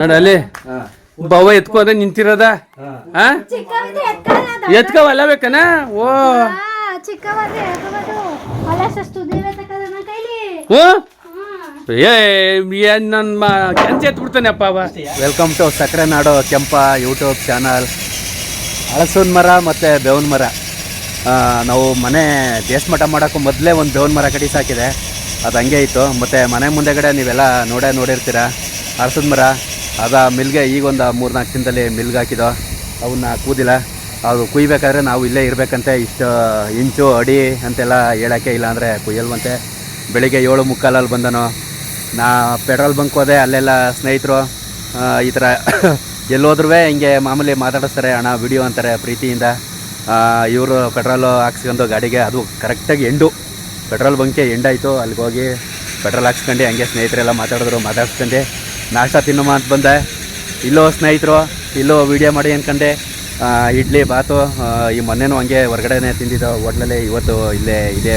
ನೋಡ ಅಲ್ಲಿ. ಬವ ಎತ್ಕೋದ ನಿಂತಿರೋದ? ಎತ್ಕವಲ್ಲ ಬೇಕನ? ಓ. ಏನ್ ನನ್ನ ಕೆಂಚ ಎತ್ಬಿಡ್ತಾನಪ್ಪ ಅವ. ವೆಲ್ಕಮ್ ಟು ಸಕ್ಕರೆ ನಾಡು ಕೆಂಪ ಯೂಟ್ಯೂಬ್ ಚಾನಲ್ ಹಳಸೂನ್ ಮರ ಮತ್ತು ಬೇವನ್ ಮರ. ನಾವು ಮನೆ ದೇಶಮಠ ಮಾಡೋಕ್ಕೂ ಮೊದಲೇ ಒಂದು ಬೇವನ್ ಮರ ಕಡಿ ಸಾಕಿದೆ ಅದು ಹಂಗೆ ಇತ್ತು. ಮತ್ತು ಮನೆ ಮುಂದೆಗಡೆ ನೀವೆಲ್ಲ ನೋಡೇ ನೋಡಿರ್ತೀರ. ಹಳಸದ ಮರ. ಅದ ಮಿಲ್ಗೆ ಈಗೊಂದು ಮೂರು ನಾಲ್ಕು ದಿನದಲ್ಲಿ ಮಿಲ್ಗೆ ಹಾಕಿದೋ. ಅವನ್ನ ಕೂದಿಲ್ಲ. ಅದು ಕುಯ್ಬೇಕಾದ್ರೆ ನಾವು ಇಲ್ಲೇ ಇರಬೇಕಂತೆ. ಇಷ್ಟು ಇಂಚು, ಅಡಿ ಅಂತೆಲ್ಲ ಹೇಳೋಕ್ಕೆ ಇಲ್ಲ ಅಂದರೆ ಕುಯ್ಯಲ್ವಂತೆ. ಬೆಳಿಗ್ಗೆ ಏಳು ಮುಕ್ಕಾಲಲ್ಲಿ ಬಂದನು. ನಾ ಪೆಟ್ರೋಲ್ ಬಂಕ್ ಹೋದೆ, ಅಲ್ಲೆಲ್ಲ ಸ್ನೇಹಿತರು ಈ ಥರ ಎಲ್ಲೋದ್ರೂ ಹಿಂಗೆ ಮಾಮೂಲಿ ಮಾತಾಡಿಸ್ತಾರೆ, ಅಣ್ಣ, ವಿಡಿಯೋ ಅಂತಾರೆ ಪ್ರೀತಿಯಿಂದ. ಇವರು ಪೆಟ್ರೋಲು ಹಾಕ್ಸ್ಕೊಂಡು ಗಾಡಿಗೆ, ಅದು ಕರೆಕ್ಟಾಗಿ ಎಂಡು. ಪೆಟ್ರೋಲ್ ಬಂಕೆ ಎಂಡಾಯಿತು. ಅಲ್ಲಿಗೆ ಹೋಗಿ ಪೆಟ್ರೋಲ್ ಹಾಕ್ಸ್ಕೊಂಡು ಹಂಗೆ ಸ್ನೇಹಿತರೆಲ್ಲ ಮಾತಾಡಿದ್ರು, ಮಾತಾಡ್ಸ್ಕೊಂಡು. ನಾಷ್ಟ ತಿನ್ನೋಮ ಅಂತ ಬಂದೆ. ಇಲ್ಲೋ ಸ್ನೇಹಿತರು, ಇಲ್ಲೋ ವಿಡಿಯೋ ಮಾಡಿ ಅಂದ್ಕಂಡೆ ಇಡ್ಲಿ ಬಾತು ಈ ಮೊನ್ನೆನೂ ಹಂಗೆ ಹೊರಗಡೆನೇ ತಿಂದಿದ್ದು. ಹೋಟ್ಲಲ್ಲಿ ಇವತ್ತು ಇಲ್ಲೇ ಇದೆ.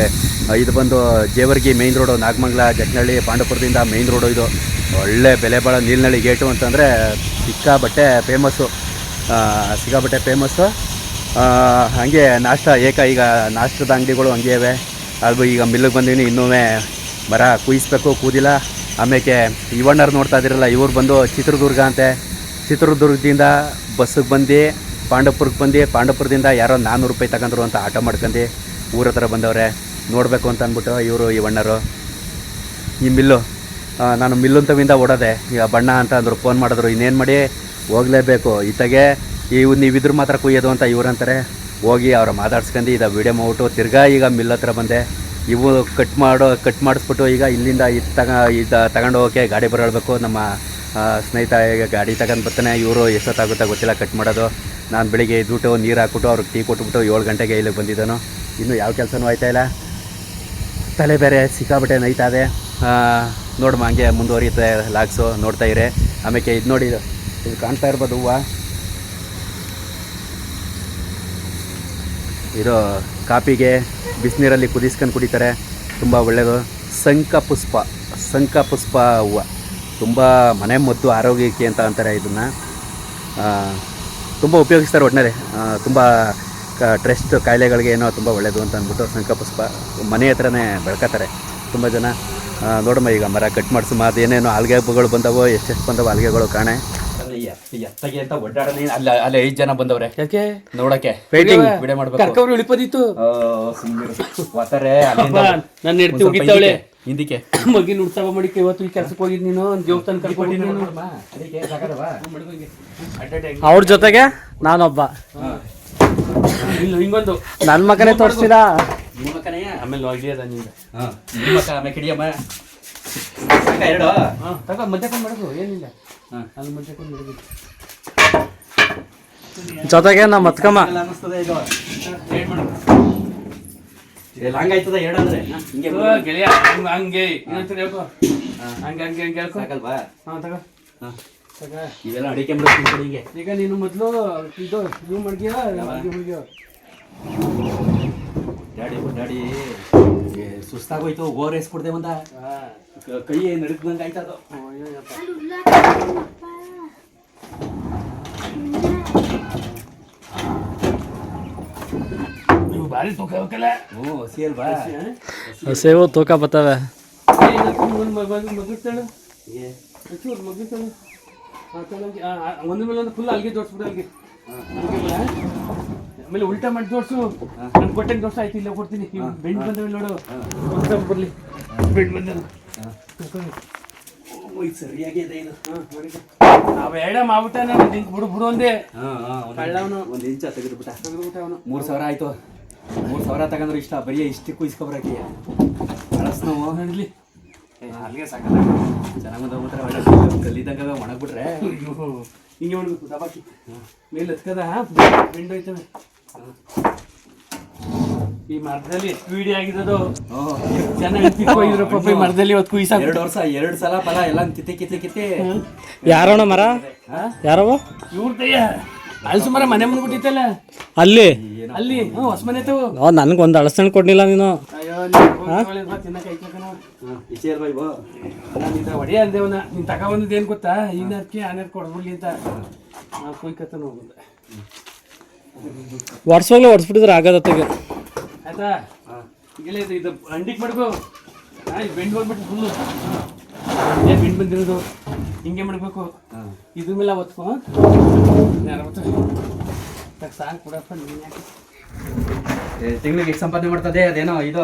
ಇದು ಬಂದು ಜೇವರ್ಗಿ ಮೇಯ್ನ್ ರೋಡು ನಾಗಮಂಗಲ ಜಟ್ನಳ್ಳಿ ಪಾಂಡಪುರದಿಂದ ಮೇಯ್ನ್ ರೋಡು ಇದು. ಒಳ್ಳೆ ಬೆಲೆ ಬಾಳೋ ನೀಲ್ನಳ್ಳಿ ಗೇಟು ಅಂತಂದರೆ ಸಿಕ್ಕಾಬಟ್ಟೆ ಫೇಮಸ್ಸು ಸಿಕ್ಕಾಬಟ್ಟೆ ಫೇಮಸ್ಸು ಹಾಗೆ ನಾಷ್ಟ ಏಕ, ಈಗ ನಾಷ್ಟದ ಅಂಗಡಿಗಳು ಹಂಗೆ ಇವೆ. ಅದು ಈಗ ಮಿಲ್ಲಿಗೆ ಬಂದೀನಿ ಇನ್ನೂ ಮರ ಕುಯಿಸ್ಬೇಕು, ಕೂದಿಲ್ಲ. ಆಮೇಲೆ ಇವಣ್ಣರು ನೋಡ್ತಾ ಇದ್ದೀರಲ್ಲ, ಇವ್ರು ಬಂದು ಚಿತ್ರದುರ್ಗ ಅಂತೆ. ಚಿತ್ರದುರ್ಗದಿಂದ ಬಸ್ಸಿಗೆ ಬಂದು, ಪಾಂಡವಪುರಕ್ಕೆ ಬಂದು, ಪಾಂಡವಪುರದಿಂದ ಯಾರೋ ನಾನ್ನೂರು ರೂಪಾಯಿ ತಗೊಂಡ್ರು ಅಂತ ಆಟೋ ಮಾಡ್ಕೊಂಡು ಊರ ಹತ್ರ ಬಂದವ್ರೆ. ನೋಡಬೇಕು ಅಂತ ಅಂದ್ಬಿಟ್ಟು ಇವರು ಇವಣ್ಣರು ಈ ಮಿಲ್ಲು ನಾನು ಮಿಲ್ಲುಂತವಿಂದ ಓಡೋದೆ. ಈಗ ಬಣ್ಣ ಅಂತ ಅಂದರು, ಫೋನ್ ಮಾಡಿದ್ರು. ಇನ್ನೇನು ಮಾಡಿ? ಹೋಗಲೇಬೇಕು. ಇತ್ತಾಗೆ ಇವು ನೀವಿದ್ರು ಮಾತ್ರ ಕುಯ್ಯೋದು ಅಂತ ಇವ್ರಂತಾರೆ ಹೋಗಿ ಅವ್ರು ಮಾತಾಡ್ಸ್ಕೊಂಡು ಇದು ವೀಡಿಯೋ ಮಾಡ್ಬಿಟ್ಟು ತಿರ್ಗಾ ಈಗ ಮಿಲ್ ಹತ್ರ ಬಂದೆ. ಇವು ಕಟ್ ಮಾಡೋ ಕಟ್ ಮಾಡಿಸ್ಬಿಟ್ಟು ಈಗ ಇಲ್ಲಿಂದ ಇದು ತಗ, ಇದು ತಗೊಂಡು ಹೋಗೋಕ್ಕೆ ಗಾಡಿ ಬರಬೇಕು ನಮ್ಮ ಸ್ನೇಹಿತ ಈಗ ಗಾಡಿ ತಗೊಂಡು ಬರ್ತಾನೆ. ಇವರು ಎಷ್ಟೊತ್ತಾಗುತ್ತಾ ಗೊತ್ತಿಲ್ಲ ಕಟ್ ಮಾಡೋದು. ನಾನು ಬೆಳಿಗ್ಗೆ ಇದ್ಬಿಟ್ಟು ನೀರು ಹಾಕ್ಬಿಟ್ಟು ಅವ್ರಿಗೆ ಟೀ ಕೊಟ್ಬಿಟ್ಟು ಏಳು ಗಂಟೆಗೆ ಇಲ್ಲಿಗೆ ಬಂದಿದ್ದಾನು. ಇನ್ನೂ ಯಾವ ಕೆಲಸನೂ ಇಲ್ಲ. ತಲೆ ಬೇರೆ ಸಿಕ್ಕಾಬಟ್ಟೆ ನೈತಾದೆ ನೋಡಮ್ಮ ಹಂಗೆ ಮುಂದುವರಿಯುತ್ತೆ ಲಾಗ್ಸು, ನೋಡ್ತಾ ಇರೆ. ಆಮೇಲೆ ಇದು ನೋಡಿ, ಇದು ಕಾಣ್ತಾ ಇರ್ಬೋದು ಹೂವು. ಇದು ಕಾಪಿಗೆ ಬಿಸಿನೀರಲ್ಲಿ ಕುದಿಸ್ಕೊಂಡು ಕುಡಿತಾರೆ. ತುಂಬ ಒಳ್ಳೆಯದು ಸಂಕ ಪುಷ್ಪ ಸಂಕ ಪುಷ್ಪ ಹೂವು. ತುಂಬ ಮನೆ ಮದ್ದು ಆರೋಗ್ಯಕ್ಕೆ ಅಂತ ಅಂತಾರೆ ಇದನ್ನು. ತುಂಬ ಉಪಯೋಗಿಸ್ತಾರೆ ಒಟ್ಟಿನಲ್ಲಿ ತುಂಬ ಕ ಟ್ರೆಸ್ಟ್ ಕಾಯಿಲೆಗಳಿಗೆ ಏನೋ ತುಂಬ ಒಳ್ಳೆಯದು ಅಂತ ಅಂದ್ಬಿಟ್ಟು ಸಂಕಪುಷ್ಪ ಮನೆ ಹತ್ರನೇ ಬೆಳ್ಕೋತಾರೆ ತುಂಬ ಜನ. ನೋಡಮ್ಮ, ಈಗ ಮರ ಕಟ್ ಮಾಡಿಸು ಅದು ಏನೇನೋ ಆಲ್ಗೆಗಳು ಬಂದವೋ, ಎಷ್ಟೆಷ್ಟು ಬಂದವೋ ಆಲ್ಗೆಗಳು ಕಾಣೆ. ಎತ್ತಗೆ ಅಂತ ಒಡ್ಡಾಡಲಿ ಅಲ್ಲ ಅಲ್ಲ ಐದು ಜನ ಬಂದವ್ರೆ. ಯಾಕೆ? ನೋಡಕ್ಕೆ Waiting. ವಿಡಿಯೋ ಮಾಡ್ಬೇಕು. ಕರ್ಕವ್ರು ಇಳಿಪದಿತ್ತು. ಒತ್ತಾರೆ ನನ್ನ ಹೆಡ್ತಿ ಹೋಗಿದ್ದಾವಳೆ ಹಿಂದಿಕ್ಕೆ ಮಗಿನ ಉಡ್ತಾವ ಮಡಿಕೆ ಇವತ್ತು ಈ ಕೆಲ್ಸಕ್ಕೆ ಹೋಗಿದ್ ನೀನು ದೇವಸ್ಥಾನ ಕರ್ಕೊಂಡು ನೀನು. ಅವ್ರ ಜೊತೆಗೆ ನಾನೊಬ್ಬ. ಇಲ್ಲ ಹಿಂಗೊಂದು. ನನ್ನ ಮಗನೇ ತೋರಿಸಿದ? ಆಮೇಲೆ ಹೋಗಿ ಅದ ಕಿಡಿಯಮ್ಮ. ಎರಡು. ಹಾ ತಗೋ ಮಧ್ಯಾಹ್ನ ಮಾಡೋದು ಏನಿಲ್ಲ. ಜೊತೆಗೆ ನಮ್ಮ ಮತ್ಕಮ್ಮ ಆಯ್ತದ ಎರಡಂದ್ರೆ ಹಿಂಗೆ ಗೆಳೆಯ ಹಂಗ ಹಂಗೆ. ಏನಂತಾರೆ ಹೇಳ್ಕೊ. ಹಂಗೆ ಹಂಗೆ ಹಂಗೆ ಹೇಳ್ಕೊ. ಸಾಕಲ್ವಾ? ಹಾ ತಗೋ. ಹಾ. ತಗ. ಇವೆಲ್ಲ ಅಡಿಕೆ ಮಾಡ್ತೀನಿ ಈಗ ನೀನು ಮೊದಲು ಇದು ಮಡ್ಗಿಯ ಡ್ಯಾಡಿ ಡ್ಯಾಡಿ. ಸುಸ್ತಾಗೋಯ್ತು ಗೋರ್ ಎಸ್ಕೊಡ್ದೆ ಒಂದ. ಕ- ಕೈ ನಡುಕ್ದಂಗೆ ಆಯ್ತು ಅದು. ನೀವು ಭಾರಿ ತೂಕ ಹ್ಞೂ ಸೇವು ತೂಕ ಬರ್ತವೆ ಒಂದು ಮೇಲೆ ಒಂದು ಫುಲ್ ಅಲ್ಲಿಗೆ ಜೋಡಿಸ್ಬಿಡು ಅಲ್ಲಿಗೆ ಆಮೇಲೆ ಉಲ್ಟಾ ಮಾಡಿ ಜೋಡಿಸು. ನಾನು ಕೊಟ್ಟಂಗೆ ದೋಷ ಆಯ್ತು ಇಲ್ಲ ಕೊಡ್ತೀನಿ. ಬೆಂಡ್ ಬಂದ್ರೆ ನೋಡು. ಬರ್ಲಿ. ಬೆಂಡ್ ಬಂದ ಇದು ಸರಿಯಾಗಿದೆ ಇದು ಅವ ಒಂದು ಮಾಡ್ಬಿಟ್ಟ ಬಿಡು ಬಿಡು ಒಂದೇ ಹಾಂ ಹಾಂ ಕಳ್ಳವನು ಒಂದು ಇಂಚ ತೆಗೆದುಬಿಟ್ಟ ತೆಗೆದ್ಬಿಟ್ಟ ಅವನು ಮೂರು ಸಾವಿರ ಆಯ್ತು ಮೂರು ಸಾವಿರ ತಗೊಂಡ್ರೆ ಇಷ್ಟ ಬರೀ ಇಷ್ಟಕ್ಕೆ ಕುಯ್ಸ್ಕೊಬ್ರಾಕಿ ಕಳಸ್ ನಾವು ಅಲ್ಲಿಗೆ ಸಾಕಲ್ಲ ಚೆನ್ನಾಗಿ ಬಂದೋಗ್ಬಿಟ್ರೆ ಒಳ್ಳೆ ಕಲ್ಲಿದ್ದಂಗೆ ಒಣಗ್ಬಿಟ್ರೆ ಹಿಂಗೆ ಮಾಡ್ಬೇಕು ದಬಾಕಿ ಮೇಲೆ ಎತ್ಕದ ಬೆಂಡ್ ಹೋಯ್ತವೆ ಈ ಮರದಲ್ಲಿ ಎಷ್ಟು ವಿಡಿಯೋ ಆಗಿರೋದು? ಚೆನ್ನಾಗಿ ತಿಕ್ಕೋಗಿದ್ರು ಪಾಪ ಈ ಮರದಲ್ಲಿ ಇವತ್ತು ಕುಯ್ಸ ಎರಡು ವರ್ಷ ಎರಡು ಸಲ ಫಲ ಎಲ್ಲ ಕಿತ್ತೆ ಕಿತ್ತೆ ಕಿತ್ತೆ. ಯಾರೋಣ ಮರ? ಯಾರವ ಇವ್ರ ಕೈಯ ಅಲ್ಲಿ ಸುಮಾರು ಮನೆ ಮುಂದೆ ಬಿಟ್ಟಿತ್ತಲ್ಲ? ಅಲ್ಲಿ. ಅಲ್ಲಿ. ಹ್ಞೂ ಹೊಸ ಮನೆ ತಗೋ ನನ್ಗೊಂದು ಅಳಸಣ್ ಕೊಡ್ಲಿಲ್ಲ ನೀನು. ಅಯ್ಯೋ ಒಡೆಯ ಅಂದೇವನ ನೀನ್ ತಗೊಬಂದದ್ದು ಏನ್ ಗೊತ್ತಾ? ಇನ್ನದಕ್ಕೆ ಆನೇರ್ ಕೊಡ್ಬಿಡ್ಲಿ ಅಂತ. ನಾವು ಕುಯ್ಕತ್ತ ಹೋಗುದು ಒಡ್ಸ್ವಾಗ್ಲೇ ಒಡ್ಸ್ಬಿಟ್ಟಿದ್ರೆ ಆಗದತ್ತಿಗೆ ಆಯ್ತಾ? ಈಗಲೇ ಇದು ಇದು ಅಂಡಿಗೆ ಮಾಡ್ಕೋ. ಹಾ ಇದು ಬೆಂಡ್ ಬಂದ್ಬಿಟ್ಟು ಫುಲ್ಲು ಏನು ಬೆಂಡ್ ಬಂದಿರೋದು. ಹಿಂಗೆ ಮಾಡಬೇಕು. ಇದ್ರ ಮೇಲೆ ಒತ್ಕೋ ಸಾಂಗ್ ಕೊಡಪ್ಪ ನೀನು ಯಾಕೆ? ತಿಂಗಳಿಗೆ ಎಷ್ಟು ಸಂಪಾದನೆ ಮಾಡ್ತದೆ? ಅದೇನೋ ಇದು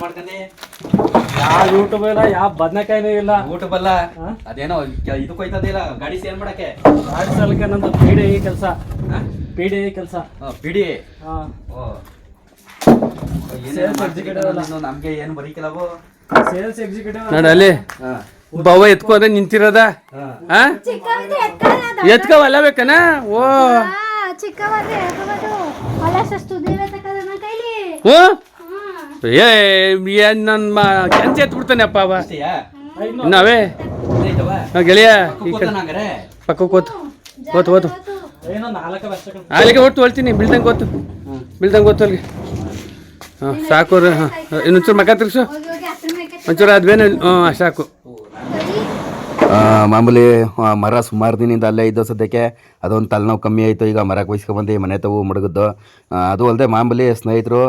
ಮಾಡ್ತಾನೆ ಯಾವ ಯೂಟ್ಯೂಬ್ ಇಲ್ಲ ಯಾವ ಬದನೆಕಾಯಿನೂ ಇಲ್ಲ. ಯೂಟ್ಯೂಬ್ ಅಲ್ಲ. ಅದೇನೋ ಇದು ಇದಕ್ಕೆ ಹೋಯ್ತದೆ ಇಲ್ಲ ಗಾಡಿ ಸೇಲ್ ಮಾಡಕ್ಕೆ. ಗಾಡಿ ಸಲಕ್ಕೆ ನಂದು ಪಿ ಡಿ ಕೆಲಸ. ಪಿ ಡಿ ಕೆಲಸ. ಆ, ಬಿಡಿ ಹಾಂ ಓ Sales executive ಅಲ್ಲ. ನಮ್ಗೆ ಏನು ಬರೀಕಿಲ್ಲವು ಸೇಲ್ಸ್ ಎಕ್ಸಿಕ್ಯೂಟಿವ್ ನೋಡು ಅಲ್ಲಿ. ಬವ ನಿಂತಿರೋದ? ಎತ್ಕೊಳ್ಳೋದು ಎತ್ಕವಲ್ಲ ಬೇಕನ? ಓ. ಏ ಏನ್ ನನ್ನ ಮ ಕೆಂಚ ಎತ್ಬಿಡ್ತಾನೆ ಅಪ್ಪ ಅವ ನಾವೇ? ಗೆಳೆಯ. ಈ ಕಡೆ ಪಕ್ಕ ಕೂತು ಓತು ಓತು ಏನೋ ನಾಲ್ಕು ವರ್ಷ ಅಲ್ಲಿಗೆ ಒಟ್ಟು ಹೊಳ್ತೀನಿ ಬಿಲ್ದಂಗೆ ಗೊತ್ತು ಬಿಲ್ದಂಗೆ ಗೊತ್ತು ಅಲ್ಲಿಗೆ ಹಾಂ, ಸಾಕು ರೀ ಹಾಂ ಇನ್ನೊಂಚೂರು ಮಕ್ಕ ತಿರ್ಸು ಒಂಚೂರು ಅದು ಹಾಂ, ಸಾಕು. ಮಾಮೂಲಿ ಮರ ಸುಮಾರು ದಿನದಿಂದ ಅಲ್ಲೇ ಇದ್ದೋ ಸದ್ಯಕ್ಕೆ. ಅದೊಂದು ತಲೆನೋವು ಕಮ್ಮಿ ಆಯಿತು. ಈಗ ಮರ ಕೊಯ್ಸ್ಕೊಂಡ್ಬಂದು ಮನೆ ತಗೋ ಮುಡುಗದ್ದು. ಅದು ಅಲ್ಲದೆ ಮಾಮೂಲಿ ಸ್ನೇಹಿತರು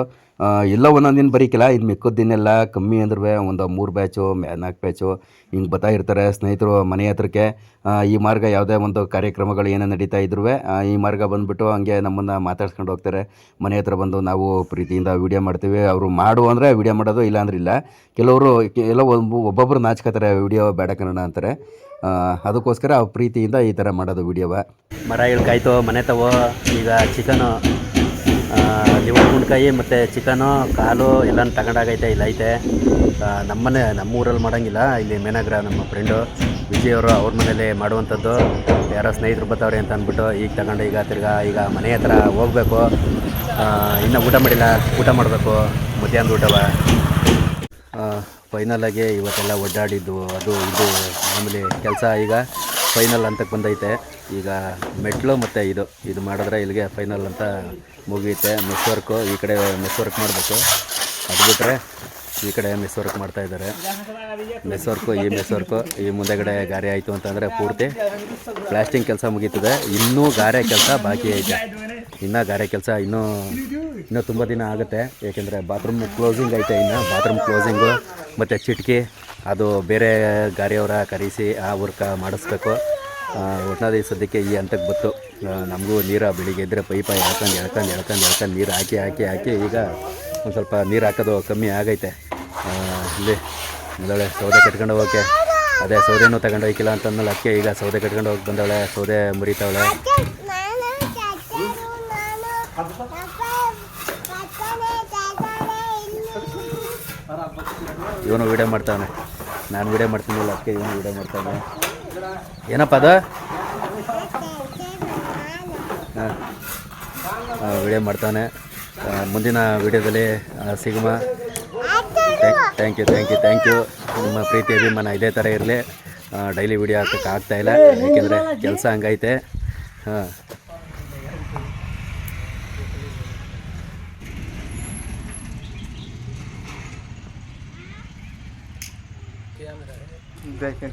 ಎಲ್ಲ ಒಂದೊಂದಿನ ದಿನ ಬರೀಕಿಲ್ಲ. ಇದು ದಿನ ದಿನೆಲ್ಲ ಕಮ್ಮಿ ಅಂದ್ರೆ ಒಂದು ಮೂರು ಬ್ಯಾಚು ನಾಲ್ಕು ಬ್ಯಾಚು ಹಿಂಗೆ ಬರ್ತಾ ಇರ್ತಾರೆ ಸ್ನೇಹಿತರು ಮನೆ ಹತ್ರಕ್ಕೆ. ಈ ಮಾರ್ಗ ಯಾವುದೇ ಒಂದು ಕಾರ್ಯಕ್ರಮಗಳು ಏನೇ ನಡೀತಾ ಇದ್ರು ಈ ಮಾರ್ಗ ಬಂದುಬಿಟ್ಟು ಹಂಗೆ ನಮ್ಮನ್ನು ಮಾತಾಡ್ಸ್ಕೊಂಡು ಹೋಗ್ತಾರೆ. ಮನೆ ಹತ್ರ ಬಂದು ನಾವು ಪ್ರೀತಿಯಿಂದ ವೀಡಿಯೋ ಮಾಡ್ತೀವಿ. ಅವರು ಮಾಡು ಅಂದರೆ ವೀಡಿಯೋ ಮಾಡೋದು, ಇಲ್ಲ ಅಂದ್ರೆ ಇಲ್ಲ. ಕೆಲವರು ಎಲ್ಲ ಒಬ್ಬೊಬ್ಬರು ನಾಚ್ಕೋತಾರೆ, ವೀಡಿಯೋ ಬೇಡ ಕನ್ನಡ ಅಂತಾರೆ. ಅದಕ್ಕೋಸ್ಕರ ಪ್ರೀತಿಯಿಂದ ಈ ಥರ ಮಾಡೋದು ವೀಡಿಯೋವ ಮರ ಇಳ್ಕಾಯ್ತು, ಮನೆ ತಗೋ. ಈಗ ಚಿಕನು ಲಿವರ್ ಗುಂಡ್ಕಾಯಿ ಮತ್ತು ಚಿಕನು, ಕಾಲು ಎಲ್ಲನೂ ತಗೊಂಡಾಗೈತೆ ಇಲ್ಲ ಐತೆ ನಮ್ಮನೆ ನಮ್ಮ ಊರಲ್ಲಿ ಮಾಡೋಂಗಿಲ್ಲ. ಇಲ್ಲಿ ಮೇನಾಗ್ರ ನಮ್ಮ ಫ್ರೆಂಡು ವಿಜಯ್ ಅವರು ಮನೇಲಿ ಮಾಡುವಂಥದ್ದು. ಯಾರೋ ಸ್ನೇಹಿತರು ಬರ್ತಾವ್ರೆ ಅಂತ ಅಂದ್ಬಿಟ್ಟು ಈಗ ತಗೊಂಡು ಈಗ ತಿರ್ಗಾ ಈಗ ಮನೆ ಹತ್ರ ಹೋಗ್ಬೇಕು. ಇನ್ನೂ ಊಟ ಮಾಡಿಲ್ಲ, ಊಟ ಮಾಡಬೇಕು. ಮಧ್ಯಾಹ್ನದ ಊಟವ. ಫೈನಲಾಗಿ ಇವತ್ತೆಲ್ಲ ಒಡ್ಡಾಡಿದ್ದು ಅದು ಇದು ಮಾಮೂಲಿ ಕೆಲಸ ಈಗ. ಫೈನಲ್ ಅಂತಕ್ಕೆ ಬಂದೈತೆ. ಈಗ ಮೆಟ್ಲು ಮತ್ತು ಇದು ಇದು ಮಾಡಿದ್ರೆ ಇಲ್ಲಿಗೆ ಫೈನಲ್ ಅಂತ ಮುಗಿಯುತ್ತೆ. ಮಿಸ್ ವರ್ಕು ಈ ಕಡೆ ಮಿಸ್ ವರ್ಕ್ ಮಾಡಬೇಕು. ಅದು ಬಿಟ್ಟರೆ ಈ ಕಡೆ ಮಿಸ್ ವರ್ಕ್ ಮಾಡ್ತಾ ಇದ್ದಾರೆ. ಮೆಸ್ ವರ್ಕು ಈ ಮಿಸ್ ವರ್ಕು ಈ ಮುಂದೆಗಡೆ ಗಾರೆ ಆಯಿತು ಅಂತಂದರೆ ಪೂರ್ತಿ ಪ್ಲಾಸ್ಟಿಂಗ್ ಕೆಲಸ ಮುಗೀತದೆ. ಇನ್ನೂ ಗಾರೆ ಕೆಲಸ ಬಾಕಿ ಐತೆ. ಇನ್ನೂ ಗಾರೆ ಕೆಲಸ ಇನ್ನೂ ಇನ್ನೂ ತುಂಬ ದಿನ ಆಗುತ್ತೆ. ಏಕೆಂದರೆ ಬಾತ್ರೂಮ್ ಕ್ಲೋಸಿಂಗ್ ಐತೆ ಇನ್ನು. ಬಾತ್ರೂಮ್ ಕ್ಲೋಸಿಂಗು ಮತ್ತು ಚಿಟ್ಕಿ ಅದು ಬೇರೆ ಗಾರಿಯವರ ಕರೆಸಿ ಆ ವರ್ಕ ಮಾಡಿಸ್ಬೇಕು. ಒಟ್ಟಿನಲ್ಲಿ ಸದ್ಯಕ್ಕೆ ಈ ಹಂತಕ್ಕೆ ಬತ್ತು ನಮಗೂ ನೀರು ಬೆಳಿಗ್ಗೆ ಇದ್ದರೆ ಪೈಪ ಎಳ್ಕೊಂಡು ಎಳ್ಕೊಂಡು ಎಳ್ಕೊಂಡು ಎಳ್ಕೊಂಡು ನೀರು ಹಾಕಿ ಹಾಕಿ ಹಾಕಿ ಈಗ ಒಂದು ಸ್ವಲ್ಪ ನೀರು ಹಾಕೋದು ಕಮ್ಮಿ ಆಗೈತೆ. ಇಲ್ಲಿ ಮೊದಲೇ ಸೌದೆ ಕಟ್ಕೊಂಡು ಹೋಗೋಕ್ಕೆ. ಅದೇ ಸೌದೆನೂ ತಗೊಂಡು ಹೋಗಿಲ್ಲ ಅಂತಂದ್ಮೇಲೆ ಅದಕ್ಕೆ ಈಗ ಸೌದೆ ಕಟ್ಕೊಂಡು ಹೋಗಿ ಬಂದವಳೆ, ಸೌದೆ ಮುರಿತಾವಳೆ. ಇವನು ವೀಡಿಯೋ ಮಾಡ್ತಾವನೆ. ನಾನು ವೀಡಿಯೋ ಮಾಡ್ತೀನಿಲ್ಲ ಅದಕ್ಕೆ ಇವನು ವಿಡಿಯೋ ಮಾಡ್ತಾನೆ. ಏನಪ್ಪ ಅದು? ಹಾಂ. ವಿಡಿಯೋ ಮಾಡ್ತಾನೆ. ಮುಂದಿನ ವಿಡಿಯೋದಲ್ಲಿ ಸಿಗುಮ. Thank you thank you thank you ನಿಮ್ಮ ಪ್ರೀತಿ, ಅಭಿಮಾನ ಇದೇ ಥರ ಇರಲಿ. ಡೈಲಿ ವಿಡಿಯೋ ಹಾಕೋಕ್ಕೆ ಆಗ್ತಾಯಿಲ್ಲ ಯಾಕೆಂದರೆ ಕೆಲಸ ಹಂಗೈತೆ. ಹಾಂ. দেখেন।